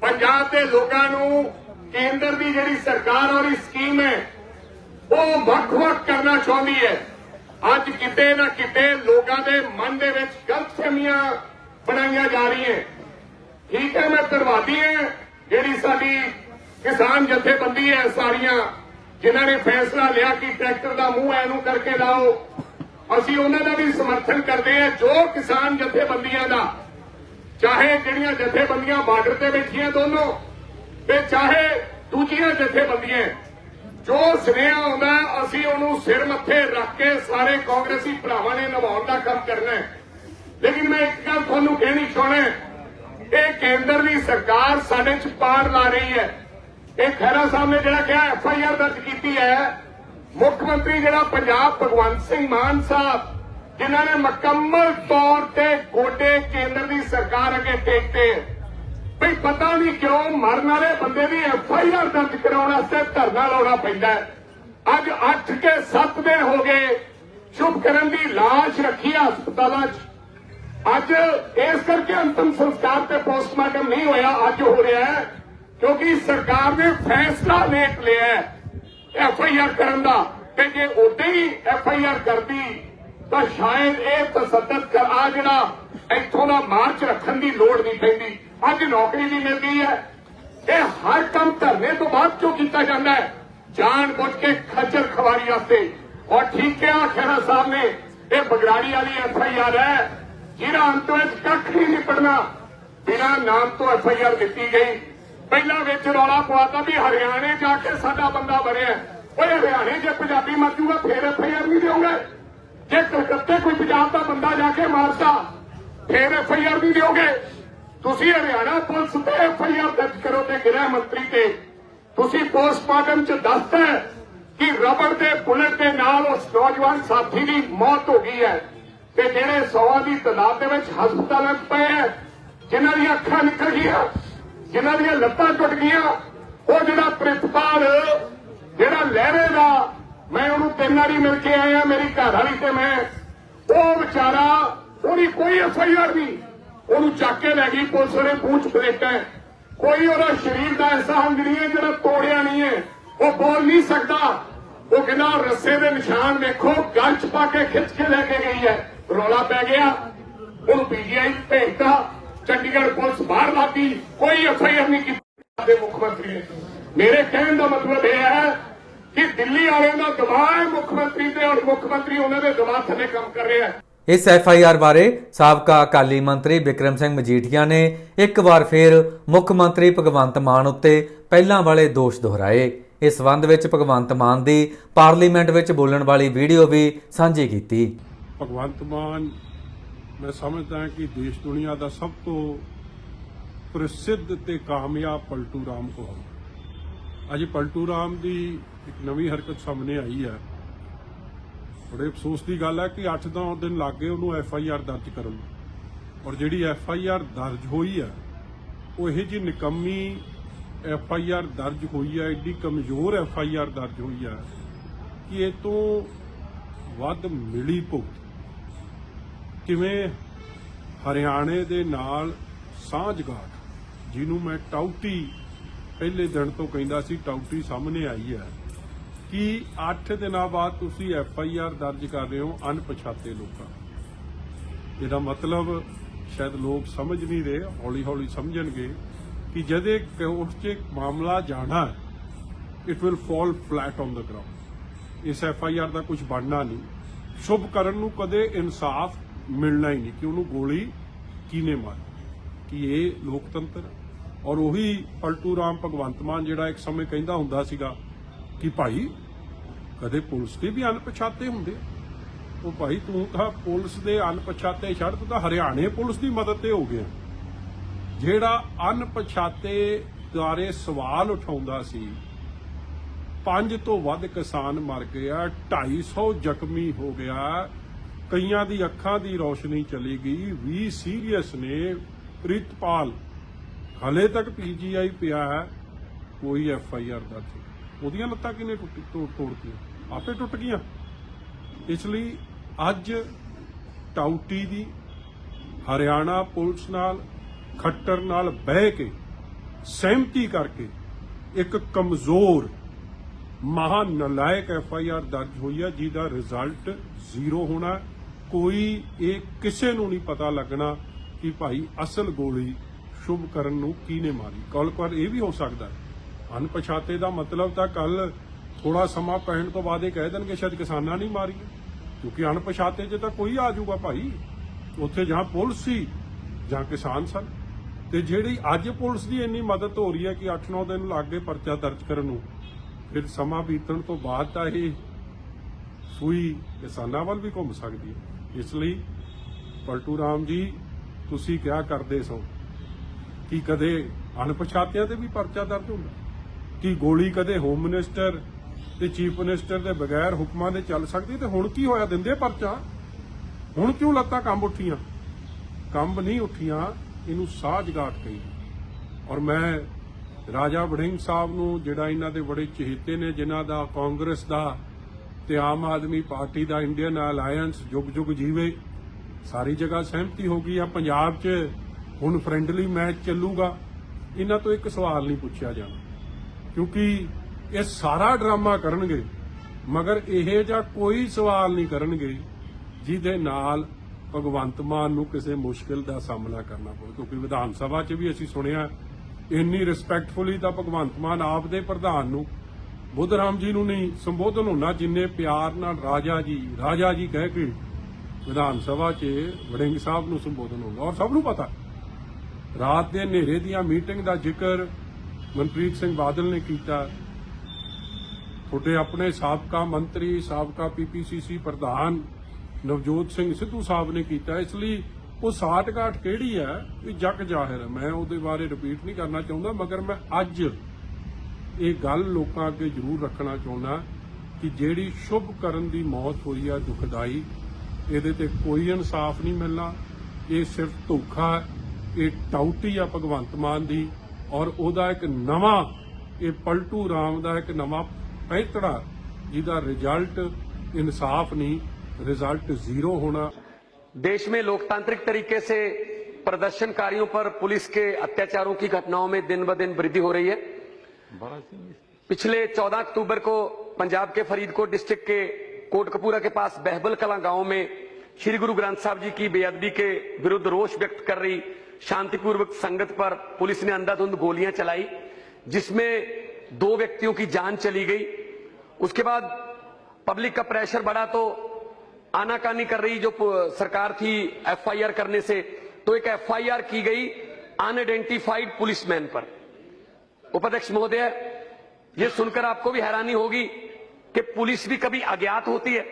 ਪੰਜਾਬ ਦੇ ਲੋਕਾਂ ਨੂੰ ਕੇਂਦਰ ਦੀ ਜਿਹੜੀ ਸਰਕਾਰ ਔਰ ਸਕੀਮ ਹੈ, ਉਹ ਵੱਖ-ਵੱਖ ਕਰਨਾ ਚਾਹੁੰਦੀ ਹੈ। ਅੱਜ ਕਿਤੇ ਨਾ ਕਿਤੇ ਲੋਕਾਂ ਦੇ ਮਨ ਦੇ ਵਿੱਚ ਗਲਤਫਹਿਮੀਆਂ ਬਣਾਈਆਂ ਜਾ ਰਹੀਆਂ। ਠੀਕ ਹੈ, ਮੈਂ ਧੰਨਵਾਦੀ ਹਾਂ ਜਿਹੜੀ ਸਾਡੀ ਕਿਸਾਨ ਜਥੇਬੰਦੀ ਹੈ ਸਾਰੀਆਂ, ਜਿਨ੍ਹਾਂ ਨੇ ਫੈਸਲਾ ਲਿਆ ਕਿ ਟਰੈਕਟਰ ਦਾ ਮੂੰਹ ਐਨੂੰ ਕਰਕੇ ਲਾਓ। ਅਸੀਂ ਉਹਨਾਂ ਦਾ ਵੀ ਸਮਰਥਨ ਕਰਦੇ ਹਾਂ, ਜੋ ਕਿਸਾਨ ਜਥੇਬੰਦੀਆਂ ਦਾ, ਚਾਹੇ ਜਿਹੜੀਆਂ ਜਥੇਬੰਦੀਆਂ ਬਾਰਡਰ ਤੇ ਬੈਠੀਆਂ ਦੋਨੋਂ, ਤੇ ਚਾਹੇ ਦੂਜੀਆਂ ਜਥੇਬੰਦੀਆਂ। ਜੋ ਸੁਨੇਹਾ ਆਉਂਦਾ, ਅਸੀਂ ਉਹਨੂੰ ਸਿਰ ਮੱਥੇ ਰੱਖ ਕੇ ਸਾਰੇ ਕਾਂਗਰਸੀ ਭਰਾਵਾਂ ਨੇ ਨਿਭਾਉਣ ਦਾ ਕੰਮ ਕਰਨਾ ਹੈ ਲੇਕਿਨ ਮੈਂ ਇੱਕ ਗੱਲ ਤੁਹਾਨੂੰ ਕਹਿਣੀ ਚਾਹਣਾ ਹੈ। ਇਹ ਕੇਂਦਰ ਦੀ ਸਰਕਾਰ ਸਾਡੇ ਚ ਪਾੜ ਲਾ ਰਹੀ ਹੈ ਇਹ ਖਹਿਰਾ ਸਾਹਿਬ ਨੇ ਜਿਹੜਾ ਕਿਹਾ, ਐਫ ਆਈ ਆਰ ਦਰਜ ਕੀਤੀ ਹੈ ਮੁੱਖ ਮੰਤਰੀ ਜਿਹੜਾ ਪੰਜਾਬ ਭਗਵੰਤ ਸਿੰਘ ਮਾਨ ਸਾਹਿਬ, ਜਿਨ੍ਹਾਂ ਨੇ ਮੁਕੰਮਲ ਤੌਰ ਤੇ ਗੋਡੇ ਕੇਂਦਰ ਦੀ ਸਰਕਾਰ ਅੱਗੇ ਟੇਕਤੇ ਹੈ। ਭਈ ਪਤਾ ਨਹੀਂ ਕਿਉਂ ਮਰਨ ਵਾਲੇ ਬੰਦੇ ਦੀ ਐਫ ਆਈ ਆਰ ਦਰਜ ਕਰਾਉਣ ਵਾਸਤੇ ਧਰਨਾ ਲਾਉਣਾ ਪੈਂਦਾ ਅੱਜ 8 ਕੇ 7 ਦਿਨ ਹੋ ਗਏ ਸ਼ੁਭਕਰਨ ਦੀ ਲਾਸ਼ ਰੱਖੀ ਹਸਪਤਾਲਾਂ 'ਚ। ਅੱਜ ਇਸ ਕਰਕੇ ਅੰਤਮ ਸੰਸਕਾਰ ਤੇ ਪੋਸਟਮਾਰਟਮ ਨਹੀਂ ਹੋਇਆ, ਅੱਜ ਹੋ ਰਿਹਾ ਹੈ, ਕਿਉਂਕਿ ਸਰਕਾਰ ਨੇ ਫੈਸਲਾ ਲੇਟ ਲਿਆ ਐਫ ਆਈ ਆਰ ਕਰਨ ਦਾ। ਤੇ ਜੇ ਉਦੋਂ ਹੀ ਐਫ ਆਈ ਆਰ ਕਰਦੀ, ਤਾਂ ਸ਼ਾਇਦ ਇਹ ਤਸੱਦਦ ਕਰ ਆ ਜਿਹੜਾ ਇੱਥੋਂ ਦਾ ਮਾਰਚ ਰੱਖਣ ਦੀ ਲੋੜ ਨਹੀਂ ਪੈਂਦੀ। ਅੱਜ ਨੌਕਰੀ ਵੀ ਮਿਲਦੀ ਹੈ। ਇਹ ਹਰ ਕੰਮ ਧਰਨੇ ਤੋਂ ਬਾਅਦ ਕਿਉਂ ਕੀਤਾ ਜਾਂਦਾ ਹੈ? ਜਾਣ ਬੁੱਝ ਕੇ ਖੱਜਲ ਖਵਾਰੀ ਵਾਸਤੇ। ਔਰ ਠੀਕ ਕਿਹਾ ਖਹਿਰਾ ਸਾਹਿਬ ਨੇ ਇਹ ਬਗਰਾੜੀ ਵਾਲੀ ਐਫ ਆਈ ਆਰ ਹੈ ਜਿਹੜਾ ਅੰਤ ਵਿੱਚ ਕੱਖ ਨਹੀਂ ਨਿਪੜਨਾ ਬਿਨਾਂ ਨਾਮ ਤੋਂ ਐਫ ਆਈ ਆਰ ਦਿੱਤੀ ਗਈ। ਪਹਿਲਾਂ ਵਿੱਚ ਰੌਲਾ ਪਵਾਤਾ ਵੀ ਹਰਿਆਣੇ ਜਾ ਕੇ ਸਾਡਾ ਬੰਦਾ ਬਣਿਆ। ਓਏ ਹਰਿਆਣੇ ਜੇ ਪੰਜਾਬੀ ਮਰ ਜੂਗਾ, ਫੇਰ ਐਫ ਆਈ ਆਰ ਨਹੀਂ ਦਿਓਗੇ ਜੇ ਕਲਕੱਤੇ ਕੋਈ ਪੰਜਾਬ ਦਾ ਬੰਦਾ ਜਾ ਕੇ ਮਾਰਦਾ ਫੇਰ ਐਫ ਆਈ ਆਰ ਨਹੀਂ ਦਿਓਗੇ। ਤੁਸੀਂ ਹਰਿਆਣਾ ਪੁਲਿਸ ਤੇ ਐਫ ਆਈ ਆਰ ਦਰਜ ਕਰੋ ਤੇ ਗ੍ਰਹਿ ਮੰਤਰੀ ਤੇ। ਤੁਸੀਂ ਪੋਸਟਮਾਰਟਮ ਚ ਦੱਸਦਾ ਕਿ ਰਬੜ ਦੇ ਬੁਲਟ ਦੇ ਨਾਲ ਉਸ ਨੌਜਵਾਨ ਸਾਥੀ ਦੀ ਮੌਤ ਹੋ ਗਈ ਹੈ ਤੇ ਜਿਹੜੇ ਸੌਆਂ ਦੀ ਤਾਦਾਦ ਦੇ ਵਿੱਚ ਹਸਪਤਾਲਾਂ 'ਚ ਪਏ ਹੈ, ਜਿਨ੍ਹਾਂ ਦੀਆਂ ਅੱਖਾਂ ਨਿਕਲ ਗਈਆਂ, ਜਿਨ੍ਹਾਂ ਦੀਆਂ ਲੱਤਾਂ ਟੁੱਟ ਗਈਆਂ, ਉਹ ਜਿਹੜਾ ਪ੍ਰਿਤਪਾਲ, ਜਿਹੜਾ ਲਹਿਰੇ ਦਾ, ਮੈਂ ਉਹਨੂੰ ਤਿੰਨ ਵਾਰੀ ਮਿਲ ਕੇ ਆਇਆ, ਮੇਰੀ ਘਰ ਵਾਲੀ ਤੇ ਮੈਂ, ਉਹ ਵਿਚਾਰਾ, ਉਹਦੀ ਕੋਈ ਐਫ ਆਈ ਆਰ ਨਹੀਂ। ਉਹਨੂੰ ਚੱਕ ਕੇ ਲੈ ਗਈ, ਪੁਲਿਸ ਨੇ ਪੂਛ ਪਲੇਟਾਂ ਕੋਈ ਉਹਦਾ ਸਰੀਰ ਦਾ ਐਸਾ ਅੰਗ ਨਹੀਂ ਹੈ ਜਿਹੜਾ ਤੋੜਿਆ ਨਹੀਂ ਹੈ। ਉਹ ਬੋਲ ਨਹੀਂ ਸਕਦਾ। ਉਹ ਕਹਿੰਦਾ, ਰੱਸੇ ਦੇ ਨਿਸ਼ਾਨ ਵੇਖੋ, ਗਲ ਚ ਪਾ ਕੇ ਖਿੱਚ ਕੇ ਲੈ ਕੇ ਗਈ ਹੈ। ਰੌਲਾ ਪੈ ਗਿਆ। ਉਹਨੂੰ ਪੀਜੀਆਈ ਭੇਜਤਾ। ਚੰਡੀਗੜ੍ਹ ਪੁਲਿਸ ਬਾਹਰ ਲਾਤੀ ਕੋਈ ਐਫ ਆਈ ਆਰ ਨਹੀਂ ਕੀਤੀ ਦੇ ਮੁੱਖ ਮੰਤਰੀ ਨੇ। ਮੇਰੇ ਕਹਿਣ ਦਾ ਮਤਲਬ ਇਹ ਹੈ ਕਿ ਦਿੱਲੀ ਵਾਲਿਆਂ ਦਾ ਦਬਾਅ ਹੈ ਮੁੱਖ ਮੰਤਰੀ ਤੇ ਔਰ ਮੁੱਖ ਮੰਤਰੀ ਉਹਨਾਂ ਦੇ ਦਬਾਅ ਥੱਲੇ ਕੰਮ ਕਰ ਰਿਹਾ ਹੈ। ਇਸ ਐਫ ਆਈ ਆਰ ਬਾਰੇ ਸਾਬਕਾ ਅਕਾਲੀ ਮੰਤਰੀ ਵਿਕਰਮ ਸਿੰਘ ਮਜੀਠੀਆ ਨੇ ਇੱਕ ਵਾਰ ਫੇਰ ਮੁੱਖ ਮੰਤਰੀ ਭਗਵੰਤ ਮਾਨ ਉੱਤੇ ਪਹਿਲਾਂ ਵਾਲੇ ਦੋਸ਼ ਦੁਹਰਾਏ। ਇਸ ਸੰਬੰਧ ਵਿੱਚ ਭਗਵੰਤ ਮਾਨ ਦੀ ਪਾਰਲੀਮੈਂਟ ਵਿੱਚ ਬੋਲਣ ਵਾਲੀ ਵੀਡੀਓ ਵੀ ਸਾਂਝੀ ਕੀਤੀ। ਭਗਵੰਤ ਮਾਨ, ਮੈਂ ਸਮਝਦਾ ਹਾਂ ਕਿ ਦੇਸ਼ ਦੁਨੀਆ ਦਾ ਸਭ ਤੋਂ ਪ੍ਰਸਿੱਧ ਤੇ ਕਾਮਯਾਬ ਪਲਟੂ ਰਾਮ ਕੌਰ। ਅੱਜ ਪਲਟੂ ਰਾਮ ਦੀ ਇੱਕ ਨਵੀਂ ਹਰਕਤ ਸਾਹਮਣੇ ਆਈ ਹੈ। ਬੜੇ ਅਫਸੋਸ ਦੀ ਗੱਲ ਹੈ ਕਿ 8-9 ਦਿਨ ਲੱਗ ਗਏ ਉਹਨੂੰ ਐਫ ਆਈ ਆਰ ਦਰਜ ਕਰਨ ਔਰ ਜਿਹੜੀ ਐਫ ਆਈ ਆਰ ਦਰਜ ਹੋਈ ਹੈ, ਉਹ ਇਹ ਜੀ ਨਿਕੰਮੀ ਐਫ ਆਈ ਆਰ ਦਰਜ ਹੋਈ ਹੈ ਏਡੀ ਕਮਜ਼ੋਰ ਐਫ ਆਈ ਆਰ ਦਰਜ ਹੋਈ ਹੈ ਕਿ ਇਹ ਤੋਂ ਵੱਧ ਮਿਲੀ ਭੁਗਤ। ਕਿਵੇਂ ਹਰਿਆਣੇ ਦੇ ਨਾਲ ਸਾਂਝਗਾਟ ਜਿਹਨੂੰ ਮੈਂ ਟਾਊਟੀ ਪਹਿਲੇ ਦਿਨ ਤੋਂ ਕਹਿੰਦਾ ਸੀ, ਟਾਊਟੀ ਸਾਹਮਣੇ ਆਈ ਹੈ ਕਿ 8 ਦਿਨਾਂ ਬਾਅਦ ਤੁਸੀਂ ਐਫ ਆਈ ਆਰ ਦਰਜ ਕਰ ਰਹੇ ਹੋ ਅਣਪਛਾਤੇ ਲੋਕਾਂ? ਇਹਦਾ ਮਤਲਬ ਸ਼ਾਇਦ ਲੋਕ ਸਮਝ ਨਹੀਂ ਰਹੇ, ਹੌਲੀ ਹੌਲੀ ਸਮਝਣਗੇ ਕਿ ਜਦੇ ਕੋਰਟ 'ਚ ਮਾਮਲਾ ਜਾਣਾ it will fall flat on the ground ਇਸ ਐਫ ਆਈ ਆਰ ਦਾ ਕੁਝ ਬਣਨਾ ਨਹੀਂ। ਸ਼ੁਭ ਕਰਨ ਨੂੰ ਕਦੇ ਇਨਸਾਫ ਮਿਲਣਾ ਹੀ ਨਹੀਂ ਕਿ ਉਹਨੂੰ ਗੋਲੀ ਕਿਹਨੇ ਮਾਰੀ? ਕਿ ਇਹ ਲੋਕਤੰਤਰ ਔਰ ਉਹੀ ਪਲਟੂ ਰਾਮ ਭਗਵੰਤ ਮਾਨ ਜਿਹੜਾ ਇੱਕ ਸਮੇਂ ਕਹਿੰਦਾ ਹੁੰਦਾ ਸੀਗਾ ਕਿ ਭਾਈ ਕਦੇ ਪੁਲਿਸ ਦੇ ਵੀ ਅਣਪਛਾਤੇ ਹੁੰਦੇ ਉਹ ਭਾਈ ਤੂੰ ਤਾਂ ਪੁਲਿਸ ਦੇ ਅਣਪਛਾਤੇ ਛੱਡ, ਤੂੰ ਤਾਂ ਹਰਿਆਣੇ ਪੁਲਿਸ ਦੀ ਮਦਦ ਤੇ ਹੋ ਗਿਆ ਜਿਹੜਾ ਅਣਪਛਾਤੇ ਦੁਆਰੇ ਸਵਾਲ ਉਠਾਉਂਦਾ ਸੀ, ਪੰਜ ਤੋਂ ਵੱਧ ਕਿਸਾਨ ਮਰ ਗਿਆ ਆ 250 ਜ਼ਖਮੀ ਹੋ ਗਿਆ, ਕਈਆਂ ਦੀ ਅੱਖਾਂ ਦੀ ਰੋਸ਼ਨੀ ਚਲੀ ਗਈ 20 ਸੀਰੀਅਸ ਨੇ, ਪ੍ਰਿਤਪਾਲ ਹਲੇ ਤੱਕ ਪੀਜੀਆਈ ਪਿਆ ਹੈ, ਕੋਈ ਐਫ ਆਈ ਆਰ ਦਰਜ ਨਹੀਂ। ਉਹਦੀਆਂ ਲੱਤਾਂ ਕਿਨੇ ਟੁੱਟ ਤੋੜ ਤੋੜਤੀਆਂ? ਆਪੇ ਟੁੱਟ ਗਈਆਂ। ਇਸ ਲਈ ਅੱਜ ਟਾਊਟੀ ਦੀ ਹਰਿਆਣਾ ਪੁਲਿਸ ਨਾਲ, ਖੱਟਰ ਨਾਲ ਬਹਿ ਕੇ, ਸਹਿਮਤੀ ਕਰਕੇ ਇੱਕ ਕਮਜ਼ੋਰ ਮਹਾ ਨਲਾਇਕ ਐਫ ਆਈ ਆਰ ਦਰਜ ਹੋਈ ਹੈ ਜਿਹਦਾ ਰਿਜ਼ਲਟ ਜ਼ੀਰੋ ਹੋਣਾ ਕੋਈ ਇਹ ਕਿਸੇ ਨੂੰ ਨਹੀਂ ਪਤਾ ਲੱਗਣਾ ਕਿ ਭਾਈ ਅਸਲ ਗੋਲੀ ਸ਼ੁਭ ਕਰਨ ਨੂੰ ਕਿਹਨੇ ਮਾਰੀ। ਕੱਲ ਪਰ ਇਹ ਵੀ ਹੋ ਸਕਦਾ ਹੈ ਅਣਪਛਾਤੇ ਦਾ ਮਤਲਬ ਤਾਂ ਕੱਲ ਥੋੜਾ ਸਮਾਂ ਪੈਣ ਤੋਂ ਬਾਅਦ ਇਹ ਕਹਿ ਦੇਣਗੇ, ਸ਼ਾਇਦ ਕਿਸਾਨਾਂ ਨਹੀਂ ਮਾਰੀ ਕਿਉਂਕਿ ਅਣਪਛਾਤੇ 'ਚ ਤਾਂ ਕੋਈ ਆ ਜਾਊਗਾ ਭਾਈ। ਉੱਥੇ ਜਾਂ ਪੁਲਿਸ ਸੀ ਜਾਂ ਕਿਸਾਨ ਸਨ। ਤੇ ਜਿਹੜੀ ਅੱਜ ਪੁਲਿਸ ਦੀ ਇੰਨੀ ਮਦਦ ਹੋ ਰਹੀ ਹੈ ਕਿ 8-9 ਦਿਨ ਲੱਗ ਗਏ ਪਰਚਾ ਦਰਜ ਕਰਨ ਨੂੰ, ਫਿਰ ਸਮਾਂ ਬੀਤਣ ਤੋਂ ਬਾਅਦ ਤਾਂ ਇਹ ਸੂਈ ਕਿਸਾਨਾਂ ਵੱਲ ਵੀ ਘੁੰਮ ਸਕਦੀ ਹੈ। ਇਸ ਲਈ ਪਲਟੂ ਰਾਮ ਜੀ, ਤੁਸੀਂ ਕਿਹਾ ਕਰਦੇ ਸੋ? ਕਿ ਕਦੇ ਅਣਪਛਾਤਿਆਂ ਤੇ ਵੀ ਪਰਚਾ ਦਰਜ ਹੁੰਦਾ? ਕਿ ਗੋਲੀ ਕਦੇ ਹੋਮ ਮਿਨਿਸਟਰ ਤੇ ਚੀਫ ਮਿਨਿਸਟਰ ਦੇ ਬਗੈਰ ਹੁਕਮਾਂ ਦੇ ਚੱਲ ਸਕਦੀ ਤੇ ਹੁਣ ਕੀ ਹੋਇਆ? ਦਿੰਦੇ ਪਰਚਾ। ਹੁਣ ਕਿਉਂ ਲੱਤਾਂ ਕੰਬ ਉੱਠੀਆਂ? ਕੰਬ ਨਹੀਂ ਉੱਠੀਆਂ, ਇਹਨੂੰ ਸਾਜ਼ਗਾਟ ਕਹੀ। ਔਰ ਮੈਂ ਰਾਜਾ ਵੜਿੰਗ ਸਾਹਿਬ ਨੂੰ, ਜਿਹੜਾ ਇਹਨਾਂ ਦੇ ਬੜੇ ਚਹੇਤੇ ਨੇ, ਜਿਨ੍ਹਾਂ ਦਾ ਕਾਂਗਰਸ ਦਾ ਤੇ ਆਮ ਆਦਮੀ ਪਾਰਟੀ ਦਾ ਇੰਡੀਅਨ ਅਲਾਈਅੰਸ ਜੁਗ ਜੁਗ ਜੀਵੇ, ਸਾਰੀ ਜਗ੍ਹਾ ਸਹਿਮਤੀ ਹੋ ਗਈ ਆ। ਪੰਜਾਬ 'ਚ ਹੁਣ ਫ੍ਰੈਂਡਲੀ ਮੈਚ ਚੱਲੂਗਾ। ਇਹਨਾਂ ਤੋਂ ਇੱਕ ਸਵਾਲ ਨਹੀਂ ਪੁੱਛਿਆ ਜਾਣਾ। ਕਿਉਂਕਿ ਇਹ ਸਾਰਾ ਡਰਾਮਾ ਕਰਨਗੇ, ਮਗਰ ਇਹ ਜਾਂ ਕੋਈ ਸਵਾਲ ਨਹੀਂ ਕਰਨਗੇ ਜਿਹਦੇ ਨਾਲ ਭਗਵੰਤ ਮਾਨ ਨੂੰ ਕਿਸੇ ਮੁਸ਼ਕਿਲ ਦਾ ਸਾਹਮਣਾ ਕਰਨਾ ਪਵੇ। ਕਿਉਂਕਿ ਵਿਧਾਨ ਸਭਾ 'ਚ ਵੀ ਅਸੀਂ ਸੁਣਿਆ, ਇੰਨੀ ਰਿਸਪੈਕਟਫੁਲੀ ਤਾਂ ਭਗਵੰਤ ਮਾਨ ਆਪ ਦੇ ਪ੍ਰਧਾਨ ਨੂੰ ਬੁੱਧ ਰਾਮ ਜੀ ਨੂੰ ਨਹੀਂ, ਸੰਬੋਧਨ ਹੋਣਾ ਜਿੰਨੇ ਪਿਆਰ ਨਾਲ ਰਾਜਾ ਜੀ ਰਾਜਾ ਜੀ ਕਹਿ ਕੇ ਵਿਧਾਨ ਸਭਾ 'ਚ ਵੜਿੰਗ ਸਾਹਿਬ ਨੂੰ ਸੰਬੋਧਨ ਹੋਣਾ ਔਰ ਸਭ ਨੂੰ ਪਤਾ, ਰਾਤ ਦੇ ਹਨੇਰੇ ਦੀਆਂ ਮੀਟਿੰਗ ਦਾ ਜ਼ਿਕਰ ਮਨਪ੍ਰੀਤ ਸਿੰਘ ਬਾਦਲ ਨੇ ਕੀਤਾ। ਤੁਹਾਡੇ ਆਪਣੇ ਸਾਬਕਾ ਮੰਤਰੀ, ਸਾਬਕਾ ਪੀਪੀਸੀਸੀ ਪ੍ਰਧਾਨ ਨਵਜੋਤ ਸਿੰਘ ਸਿੱਧੂ ਸਾਹਿਬ ਨੇ ਕੀਤਾ। ਇਸ ਲਈ ਉਹ ਸਾਠਗਾਠ ਕਿਹੜੀ ਹੈ? ਇਹ ਜਗ ਜ਼ਾਹਿਰ ਹੈ। ਮੈਂ ਉਹਦੇ ਬਾਰੇ ਰਿਪੀਟ ਨਹੀਂ ਕਰਨਾ ਚਾਹੁੰਦਾ, ਮਗਰ ਮੈਂ ਅੱਜ ਇਹ ਗੱਲ ਲੋਕਾਂ ਅੱਗੇ ਜ਼ਰੂਰ ਰੱਖਣਾ ਚਾਹੁੰਦਾ ਕਿ ਜਿਹੜੀ ਸ਼ੁਭ ਕਰਨ ਦੀ ਮੌਤ ਹੋਈ ਹੈ ਦੁਖਦਾਈ, ਇਹਦੇ ਤੇ ਕੋਈ ਇਨਸਾਫ ਨਹੀਂ ਮਿਲਣਾ। ਇਹ ਸਿਰਫ ਧੋਖਾ ਇਹ ਟਾਊਟੀ ਆ ਭਗਵੰਤ ਮਾਨ ਦੀ। ਔਰ ਉਹਦਾ ਇੱਕ ਨਵਾਂ ਇਹ ਪਲਟੂ ਰਾਮ ਦਾ ਇੱਕ ਨਵਾਂ ਪੈਂਤੜਾ ਜਿਹਦਾ ਰਿਜ਼ਲਟ ਇਨਸਾਫ ਨਹੀਂ ਰਿਜ਼ਲਟ ਜ਼ੀਰੋ ਹੋਣਾ देश में लोकतांत्रिक तरीके से प्रदर्शनकारियों पर पुलिस के अत्याचारों की घटनाओं में दिन ब दिन वृद्धि हो रही है पिछले 14 अक्टूबर को पंजाब के फरीदकोट डिस्ट्रिक्ट के कोटकपूरा के पास बहबल कला गांव में श्री गुरु ग्रंथ साहब जी की बेअदबी के विरुद्ध रोष व्यक्त कर रही शांतिपूर्वक संगत पर पुलिस ने अंधाधुंध गोलियाँ चलाई, जिसमें दो व्यक्तियों की जान चली गई। उसके बाद पब्लिक का प्रेशर बढ़ा तो आनाकानी कर रही जो सरकार थी एफआईआर करने से तो एक एफआईआर की गई अनआइडेंटिफाइड पुलिसमैन पर। उपाध्यक्ष महोदय, ये सुनकर आपको भी हैरानी होगी कि पुलिस भी कभी अज्ञात होती है।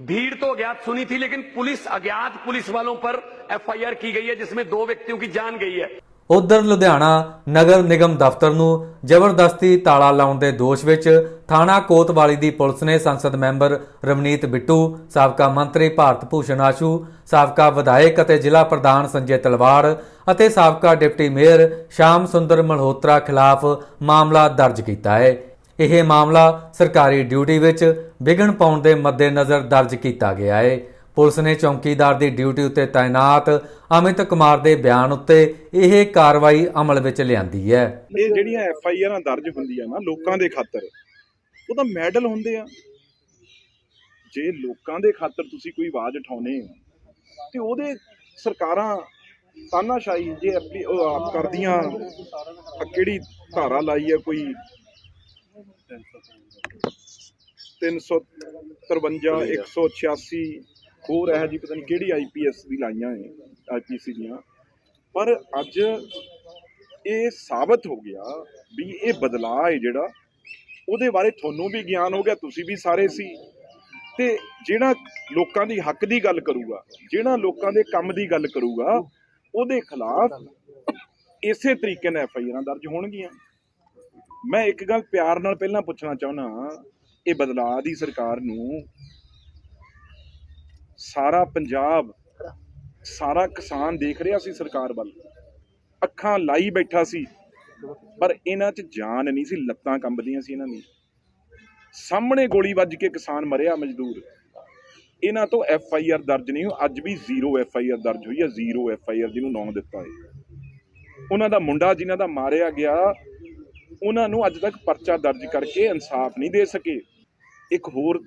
भीड़ तो अज्ञात सुनी थी लेकिन पुलिस अज्ञात पुलिस वालों पर एफआईआर की गई है जिसमें दो व्यक्तियों की जान गई है ਉਧਰ ਲੁਧਿਆਣਾ ਨਗਰ ਨਿਗਮ ਦਫ਼ਤਰ ਨੂੰ ਜ਼ਬਰਦਸਤੀ ਤਾਲਾ ਲਾਉਣ ਦੇ ਦੋਸ਼ ਵਿੱਚ ਥਾਣਾ ਕੋਤਵਾਲੀ ਦੀ ਪੁਲਿਸ ਨੇ ਸੰਸਦ ਮੈਂਬਰ ਰਵਨੀਤ ਬਿੱਟੂ ਸਾਬਕਾ ਮੰਤਰੀ ਭਾਰਤ ਭੂਸ਼ਣ ਆਸ਼ੂ ਸਾਬਕਾ ਵਿਧਾਇਕ ਅਤੇ ਜ਼ਿਲ੍ਹਾ ਪ੍ਰਧਾਨ ਸੰਜੇ ਤਲਵਾੜ ਅਤੇ ਸਾਬਕਾ ਡਿਪਟੀ ਮੇਅਰ ਸ਼ਾਮ ਸੁੰਦਰ ਮਲਹੋਤਰਾ ਖਿਲਾਫ ਮਾਮਲਾ ਦਰਜ ਕੀਤਾ ਹੈ ਇਹ ਮਾਮਲਾ ਸਰਕਾਰੀ ਡਿਊਟੀ ਵਿੱਚ ਵਿਘਨ ਪਾਉਣ ਦੇ ਮੱਦੇਨਜ਼ਰ ਦਰਜ ਕੀਤਾ ਗਿਆ ਹੈ ਪੁਲਿਸ ਨੇ ਚੌਕੀਦਾਰ ਦੀ ਡਿਊਟੀ ਉੱਤੇ ਤਾਇਨਾਤ ਅਮਿਤ ਕੁਮਾਰ ਦੇ ਬਿਆਨ ਉੱਤੇ ਇਹ ਕਾਰਵਾਈ ਅਮਲ ਵਿੱਚ ਲਿਆਂਦੀ ਹੈ। ਇਹ ਜਿਹੜੀਆਂ ਐਫ ਆਈ ਆਰਾਂ ਦਰਜ ਹੁੰਦੀਆਂ ਨਾ ਲੋਕਾਂ ਦੇ ਖਾਤਰ, ਉਹ ਤਾਂ ਮੈਡਲ ਹੁੰਦੇ ਆ। ਜੇ ਲੋਕਾਂ ਦੇ ਖਾਤਰ ਤੁਸੀਂ ਕੋਈ ਆਵਾਜ਼ ਉਠਾਉਨੇ ਤੇ ਉਹਦੇ ਸਰਕਾਰਾਂ ਤਾਨਾਸ਼ਾਹੀ ਜੇ ਕਰਦੀਆਂ ਕਿਹੜੀ ਧਾਰਾ ਲਾਈ ਹੈ ਕੋਈ 353 186 ਹੋਰ ਹੈ ਜੀ ਪਤਾ ਨਹੀਂ ਕਿਹੜੀ ਆਈਪੀਐਸ ਦੀ ਲਾਈਆਂ ਹੈ ਆਈਪੀਸੀ ਦੀਆਂ। ਪਰ ਅੱਜ ਇਹ ਸਾਬਤ ਹੋ ਗਿਆ ਵੀ ਇਹ ਬਦਲਾਅ ਹੈ ਜਿਹੜਾ, ਉਹਦੇ ਬਾਰੇ ਤੁਹਾਨੂੰ ਵੀ ਗਿਆਨ ਹੋ ਗਿਆ, ਤੁਸੀਂ ਵੀ ਸਾਰੇ ਸੀ। ਤੇ ਜਿਹੜਾ ਲੋਕਾਂ ਦੀ ਹੱਕ ਦੀ ਗੱਲ ਕਰੂਗਾ, ਜਿਹੜਾ ਲੋਕਾਂ ਦੇ ਕੰਮ ਦੀ ਗੱਲ ਕਰੂਗਾ, ਉਹਦੇ ਖਿਲਾਫ ਇਸੇ ਤਰੀਕੇ ਨਾਲ ਐਫ ਆਈ ਆਰਾਂ ਦਰਜ ਹੋਣਗੀਆਂ। ਮੈਂ ਇੱਕ ਗੱਲ ਪਿਆਰ ਨਾਲ ਪਹਿਲਾਂ ਪੁੱਛਣਾ ਚਾਹੁੰਦਾ ਇਹ ਬਦਲਾਅ ਦੀ ਸਰਕਾਰ ਨੂੰ ਸਾਰਾ ਪੰਜਾਬ, ਸਾਰਾ ਕਿਸਾਨ ਦੇਖ ਰਿਹਾ ਸੀ ਸਰਕਾਰ ਵੱਲ। ਅੱਖਾਂ ਲਾਈ ਬੈਠਾ ਸੀ, ਪਰ ਇਹਨਾਂ 'ਚ ਜਾਨ ਨਹੀਂ ਸੀ, ਲੱਤਾਂ ਕੰਬਦੀਆਂ ਸੀ ਇਹਨਾਂ ਦੀ ਸਾਹਮਣੇ ਗੋਲੀ ਵੱਜ ਕੇ ਕਿਸਾਨ ਮਰਿਆ ਮਜ਼ਦੂਰ। ਇਹਨਾਂ ਤੋਂ ਐਫ ਆਈ ਆਰ ਦਰਜ ਨਹੀਂ ਹੋਈ, ਅੱਜ ਵੀ ਜ਼ੀਰੋ ਐਫ ਆਈ ਆਰ ਦਰਜ ਹੋਈ ਹੈ, ਜ਼ੀਰੋ ਐਫ ਆਈ ਆਰ ਜਿਹਨੂੰ ਨਾਂ ਦਿੱਤਾ ਹੈ। ਉਹਨਾਂ ਦਾ ਮੁੰਡਾ ਜਿਨ੍ਹਾਂ ਦਾ ਮਾਰਿਆ ਗਿਆ ਉਹਨਾਂ ਨੂੰ ਅੱਜ ਤੱਕ ਪਰਚਾ ਦਰਜ ਕਰਕੇ ਇਨਸਾਫ ਨਹੀਂ ਦੇ ਸਕੇ। ਇੱਕ ਹੋਰ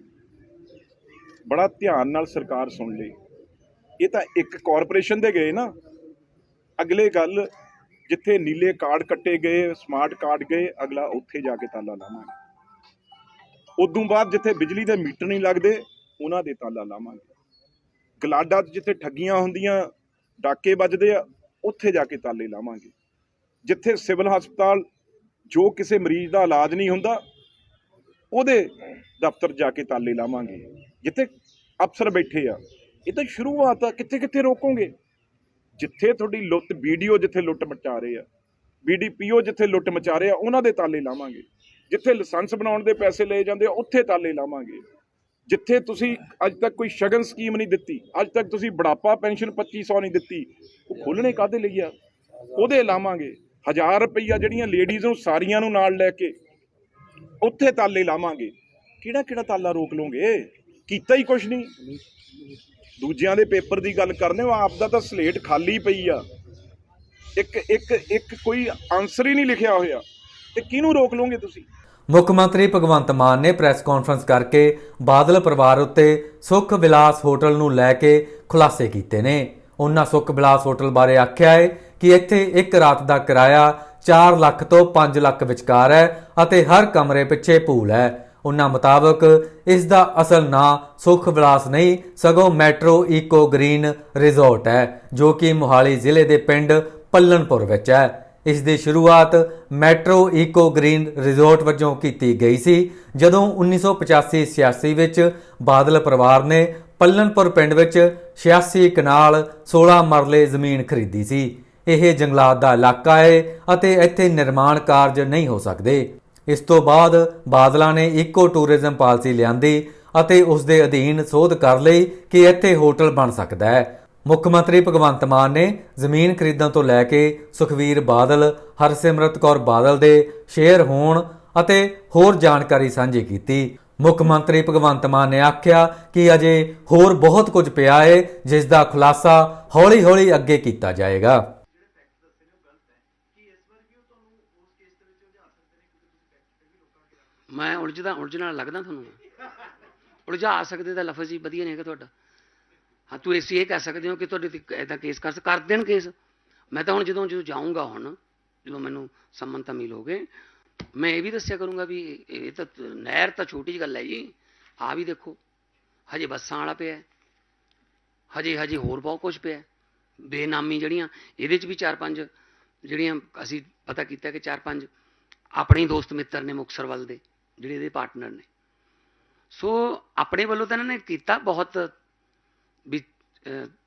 ਬੜਾ ਧਿਆਨ ਨਾਲ ਸਰਕਾਰ ਸੁਣ ਲਈ। ਇਹ ਤਾਂ ਇੱਕ ਕਾਰਪੋਰੇਸ਼ਨ ਦੇ ਗਏ ਨਾ। ਅਗਲੇ ਗੱਲ, ਜਿੱਥੇ ਨੀਲੇ ਕਾਰਡ ਕੱਟੇ ਗਏ ਸਮਾਰਟ ਕਾਰਡ ਗਏ, ਅਗਲਾ ਉੱਥੇ ਜਾ ਕੇ ਤਾਲਾ ਲਾਵਾਂਗੇ। ਉਦੋਂ ਬਾਅਦ ਜਿੱਥੇ ਬਿਜਲੀ ਦੇ ਮੀਟਰ ਨਹੀਂ ਲੱਗਦੇ, ਉਹਨਾਂ ਦੇ ਤਾਲਾ ਲਾਵਾਂਗੇ। ਗਲਾਡਾ 'ਚ ਜਿੱਥੇ ਠੱਗੀਆਂ ਹੁੰਦੀਆਂ, ਡਾਕੇ ਵੱਜਦੇ ਆ, ਉੱਥੇ ਜਾ ਕੇ ਤਾਲੇ ਲਾਵਾਂਗੇ। ਜਿੱਥੇ ਸਿਵਲ ਹਸਪਤਾਲ ਜੋ ਕਿਸੇ ਮਰੀਜ਼ ਦਾ ਇਲਾਜ ਨਹੀਂ ਹੁੰਦਾ, ਉਹਦੇ ਦਫ਼ਤਰ ਜਾ ਕੇ ਤਾਲੇ ਲਾਵਾਂਗੇ। ਜਿੱਥੇ ਅਫਸਰ ਬੈਠੇ ਆ, ਇਹ ਤਾਂ ਸ਼ੁਰੂਆਤ ਆ ਕਿੱਥੇ ਕਿੱਥੇ ਰੋਕੋਗੇ? ਜਿੱਥੇ ਤੁਹਾਡੀ ਲੁੱਟ ਵੀਡੀਓ ਜਿੱਥੇ ਲੁੱਟ ਮਚਾ ਰਹੇ ਆ, ਬੀਡੀਪੀਓ ਜਿੱਥੇ ਲੁੱਟ ਮਚਾ ਰਹੇ ਆ, ਉਹਨਾਂ ਦੇ ਤਾਲੇ ਲਾਵਾਂਗੇ। ਜਿੱਥੇ ਲਾਇਸੈਂਸ ਬਣਾਉਣ ਦੇ ਪੈਸੇ ਲਏ ਜਾਂਦੇ ਆ, ਉੱਥੇ ਤਾਲੇ ਲਾਵਾਂਗੇ। ਜਿੱਥੇ ਤੁਸੀਂ ਅੱਜ ਤੱਕ ਕੋਈ ਸ਼ਗਨ ਸਕੀਮ ਨਹੀਂ ਦਿੱਤੀ, ਅੱਜ ਤੱਕ ਤੁਸੀਂ ਬੁਢਾਪਾ ਪੈਨਸ਼ਨ 2500 ਨਹੀਂ ਦਿੱਤੀ, ਉਹ ਖੋਲਣੇ ਕਾਦੇ ਲਈ ਆ? ਉਹਦੇ ਲਾਵਾਂਗੇ। 1000 ਰੁਪਈਆ ਜਿਹੜੀਆਂ ਲੇਡੀਜ਼ ਨੂੰ ਸਾਰੀਆਂ ਨੂੰ ਨਾਲ ਲੈ ਕੇ ਉੱਥੇ ਤਾਲੇ ਲਾਵਾਂਗੇ। ਕਿਹੜਾ ਕਿਹੜਾ ਤਾਲਾ ਰੋਕ ਲੋਗੇ ਕੀਤਾ ਹੀ ਕੁਛ ਨਹੀਂ। ਦੂਜਿਆਂ ਦੇ ਪੇਪਰ ਦੀ ਗੱਲ ਕਰਨੇ ਹੋ, ਆਪ ਦਾ ਤਾਂ ਸਲੇਟ ਖਾਲੀ ਪਈ ਆ। ਇੱਕ ਇੱਕ ਇੱਕ ਕੋਈ ਆਨਸਰ ਹੀ ਨਹੀਂ ਲਿਖਿਆ ਹੋਇਆ। ਤੇ ਕਿਹਨੂੰ ਰੋਕ ਲੋਗੇ ਤੁਸੀਂ? ਮੁੱਖ ਮੰਤਰੀ ਭਗਵੰਤ ਮਾਨ ਨੇ ਪ੍ਰੈਸ ਕਾਨਫਰੰਸ ਕਰਕੇ ਬਾਦਲ ਪਰਿਵਾਰ ਉੱਤੇ ਸੁਖ ਵਿਲਾਸ ਹੋਟਲ ਨੂੰ ਲੈ ਕੇ ਖੁਲਾਸੇ ਕੀਤੇ ਨੇ। ਉਹਨਾਂ ਸੁਖ ਵਿਲਾਸ ਹੋਟਲ ਬਾਰੇ ਆਖਿਆ ਹੈ ਕਿ ਇੱਥੇ ਇੱਕ ਰਾਤ ਦਾ ਕਿਰਾਇਆ 4 ਲੱਖ ਤੋਂ 5 ਲੱਖ ਵਿਚਕਾਰ ਹੈ ਅਤੇ ਹਰ ਕਮਰੇ ਪਿੱਛੇ ਪੂਲ ਹੈ। ਉਹਨਾਂ ਮੁਤਾਬਕ ਇਸ ਦਾ ਅਸਲ ਨਾਂ ਸੁਖ ਵਿਲਾਸ ਨਹੀਂ, ਸਗੋਂ ਮੈਟਰੋ ਈਕੋ ਗ੍ਰੀਨ ਰਿਜ਼ੋਰਟ ਹੈ, ਜੋ ਕਿ ਮੋਹਾਲੀ ਜ਼ਿਲ੍ਹੇ ਦੇ ਪਿੰਡ ਪੱਲਣਪੁਰ ਵਿੱਚ ਹੈ। ਇਸ ਦੀ ਸ਼ੁਰੂਆਤ ਮੈਟਰੋ ਈਕੋ ਗ੍ਰੀਨ ਰਿਜ਼ੋਰਟ ਵਜੋਂ ਕੀਤੀ ਗਈ ਸੀ, ਜਦੋਂ 1985-86 ਵਿੱਚ ਬਾਦਲ ਪਰਿਵਾਰ ਨੇ ਪੱਲਣਪੁਰ ਪਿੰਡ ਵਿੱਚ 86 ਕਨਾਲ 16 ਮਰਲੇ ਜ਼ਮੀਨ ਖਰੀਦੀ ਸੀ। ਇਹ ਜੰਗਲਾਤ ਦਾ ਇਲਾਕਾ ਹੈ ਅਤੇ ਇੱਥੇ ਨਿਰਮਾਣ ਕਾਰਜ ਨਹੀਂ ਹੋ ਸਕਦੇ। ਇਸ ਤੋਂ ਬਾਅਦ ਬਾਦਲਾਂ ਨੇ ਇਕੋ ਟੂਰਿਜ਼ਮ ਪਾਲਿਸੀ ਲਿਆਂਦੀ ਅਤੇ ਉਸ ਦੇ ਅਧੀਨ ਸੋਧ ਕਰ ਲਈ ਕਿ ਇੱਥੇ ਹੋਟਲ ਬਣ ਸਕਦਾ ਹੈ। ਮੁੱਖ ਮੰਤਰੀ ਭਗਵੰਤ ਮਾਨ ਨੇ ਜ਼ਮੀਨ ਖਰੀਦਣ ਤੋਂ ਲੈ ਕੇ ਸੁਖਵੀਰ ਬਾਦਲ, ਹਰਸਿਮਰਤ ਕੌਰ ਬਾਦਲ ਦੇ ਸ਼ੇਅਰ ਹੋਣ ਅਤੇ ਹੋਰ ਜਾਣਕਾਰੀ ਸਾਂਝੀ ਕੀਤੀ। ਮੁੱਖ ਮੰਤਰੀ ਭਗਵੰਤ ਮਾਨ ਨੇ ਆਖਿਆ ਕਿ ਅਜੇ ਹੋਰ ਬਹੁਤ ਕੁਝ ਪਿਆ ਹੈ ਜਿਸ ਦਾ ਖੁਲਾਸਾ ਹੌਲੀ-ਹੌਲੀ ਅੱਗੇ ਕੀਤਾ ਜਾਏਗਾ। ਮੈਂ ਉਲਝਦਾ, ਉਲਝਣ ਲੱਗਦਾ ਤੁਹਾਨੂੰ? ਉਲਝਾ ਸਕਦੇ ਤਾਂ ਲਫ਼ਜ਼ ਹੀ ਵਧੀਆ ਨਹੀਂ ਹੈਗਾ ਤੁਹਾਡਾ। ਹਾਂ, ਤੂੰ ਇਸ ਇਹ ਕਹਿ ਸਕਦੇ ਹੋ ਕਿ ਤੁਹਾਡੇ ਤੇ ਐਦਾਂ ਕੇਸ ਕਰ ਕਰ ਦੇਣ ਕੇਸ। ਮੈਂ ਤਾਂ ਹੁਣ ਜਦੋਂ ਜਦੋਂ ਜਾਊਂਗਾ ਹੁਣ, ਜਦੋਂ ਮੈਨੂੰ ਸੰਮਨ ਮਿਲੋਗੇ ਮੈਂ ਇਹ ਵੀ ਦੱਸਿਆ ਕਰੂੰਗਾ ਵੀ ਇਹ ਤਾਂ ਨਹਿਰ ਤਾਂ ਛੋਟੀ ਜਿਹੀ ਗੱਲ ਹੈ ਜੀ। ਆ ਵੀ ਦੇਖੋ, ਹਜੇ ਬੱਸਾਂ ਵਾਲਾ ਪਿਆ ਹਜੇ ਹਜੇ ਹੋਰ ਬਹੁਤ ਕੁਝ ਪਿਆ ਬੇਨਾਮੀ ਜਿਹੜੀਆਂ, ਇਹਦੇ ਚ ਵੀ ਚਾਰ ਪੰਜ ਜਿਹੜੀਆਂ ਅਸੀਂ ਪਤਾ ਕੀਤਾ ਕਿ ਚਾਰ ਪੰਜ ਆਪਣੇ ਦੋਸਤ ਮਿੱਤਰ ਨੇ ਮੁਕਸਰ ਵੱਲ ਦੇ, ਜਿਹੜੇ ਇਹਦੇ ਪਾਰਟਨਰ ਨੇ। ਸੋ ਆਪਣੇ ਵੱਲੋਂ ਤਾਂ ਇਹਨਾਂ ਨੇ ਕੀਤਾ ਬਹੁਤ ਵੀ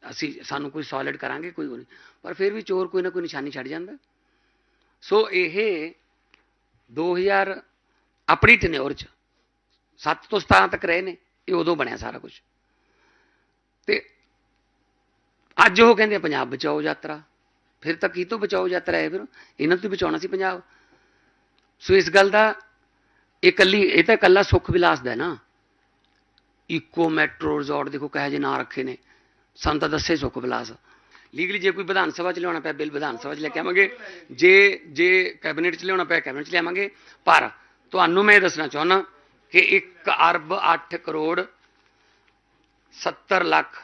ਅਸੀਂ, ਸਾਨੂੰ ਕੋਈ ਸੋਲਿਡ ਕਰਾਂਗੇ, ਕੋਈ ਉਹ ਨਹੀਂ। ਪਰ ਫਿਰ ਵੀ ਚੋਰ ਕੋਈ ਨਾ ਕੋਈ ਨਿਸ਼ਾਨੀ ਛੱਡ ਜਾਂਦਾ। ਸੋ ਇਹ 2000 ਆਪਣੀ ਟਨਿਓਰ ਚ। 7 ਤੋਂ 17 ਤੱਕ ਰਹੇ ਨੇ। ਇਹ ਉਦੋਂ ਬਣਿਆ ਸਾਰਾ ਕੁਝ ਤੇ ਅੱਜ ਉਹ ਕਹਿੰਦੇ ਪੰਜਾਬ ਬਚਾਓ ਯਾਤਰਾ। ਫਿਰ ਤਾਂ ਕੀ ਤੋਂ ਬਚਾਓ ਯਾਤਰਾ ਹੈ ਫਿਰ? ਇਹਨਾਂ ਤੋਂ ਬਚਾਉਣਾ ਸੀ ਪੰਜਾਬ। ਸੋ ਇਸ ਗੱਲ ਦਾ ਇਹ ਕੱਲੀ ਇਹ ਤਾਂ ਕੱਲਾ ਸੁੱਖ ਵਿਲਾਸ ਦਾ ਹੈ ਨਾ। ਇਕੋ ਮੈਟਰੋ ਰਿਜ਼ੋਰਟ ਦੇਖੋ ਕਹੇ ਜੇ ਨਾਂ ਰੱਖੇ ਨੇ। ਸਾਨੂੰ ਤਾਂ ਦੱਸੇ ਸੁੱਖ ਵਿਲਾਸ। ਲੀਗਲੀ ਜੇ ਕੋਈ ਵਿਧਾਨ ਸਭਾ ਚ ਲਿਆਉਣਾ ਪਿਆ, ਬਿੱਲ ਵਿਧਾਨ ਸਭਾ ਚ ਲੈ ਕੇ ਆਵਾਂਗੇ, ਜੇ ਜੇ ਕੈਬਨਿਟ ਚ ਲਿਆਉਣਾ ਪਿਆ, ਕੈਬਨਿਟ ਚ ਲਿਆਵਾਂਗੇ ਪਰ ਤੁਹਾਨੂੰ ਮੈਂ ਇਹ ਦੱਸਣਾ ਚਾਹੁੰਦਾ ਕਿ 1 ਅਰਬ 8 ਕਰੋੜ 70 ਲੱਖ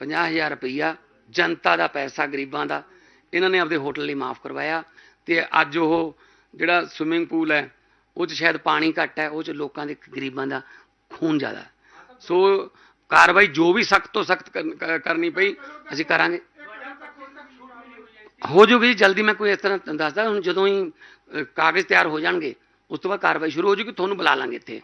50000 ਰੁਪਈਆ ਜਨਤਾ ਦਾ ਪੈਸਾ ਗਰੀਬਾਂ ਦਾ, ਇਹਨਾਂ ਨੇ ਆਪਦੇ ਹੋਟਲ ਲਈ ਮਾਫ ਕਰਵਾਇਆ ਤੇ ਅੱਜ ਉਹ ਜਿਹੜਾ ਸਵਿਮਿੰਗ ਪੂਲ ਹੈ, ਉਹ 'ਚ ਸ਼ਾਇਦ ਪਾਣੀ ਘੱਟ ਹੈ, ਉਹ 'ਚ ਲੋਕਾਂ ਦੇ ਗਰੀਬਾਂ ਦਾ ਖੂਨ ਜ਼ਿਆਦਾ ਸੋ ਕਾਰਵਾਈ ਜੋ ਵੀ ਸਖਤ ਤੋਂ ਸਖਤ ਕਰਨੀ ਪਈ, ਅਸੀਂ ਕਰਾਂਗੇ। ਹੋ ਜੂਗੀ ਜੀ, ਜਲਦੀ ਮੈਂ ਕੋਈ ਇਸ ਤਰ੍ਹਾਂ ਦੱਸਦਾ, ਹੁਣ ਜਦੋਂ ਹੀ ਕਾਗਜ਼ ਤਿਆਰ ਹੋ ਜਾਣਗੇ, ਉਸ ਤੋਂ ਬਾਅਦ ਕਾਰਵਾਈ ਸ਼ੁਰੂ ਹੋ ਜੂਗੀ, ਤੁਹਾਨੂੰ ਬੁਲਾ ਲਾਂਗੇ ਇੱਥੇ।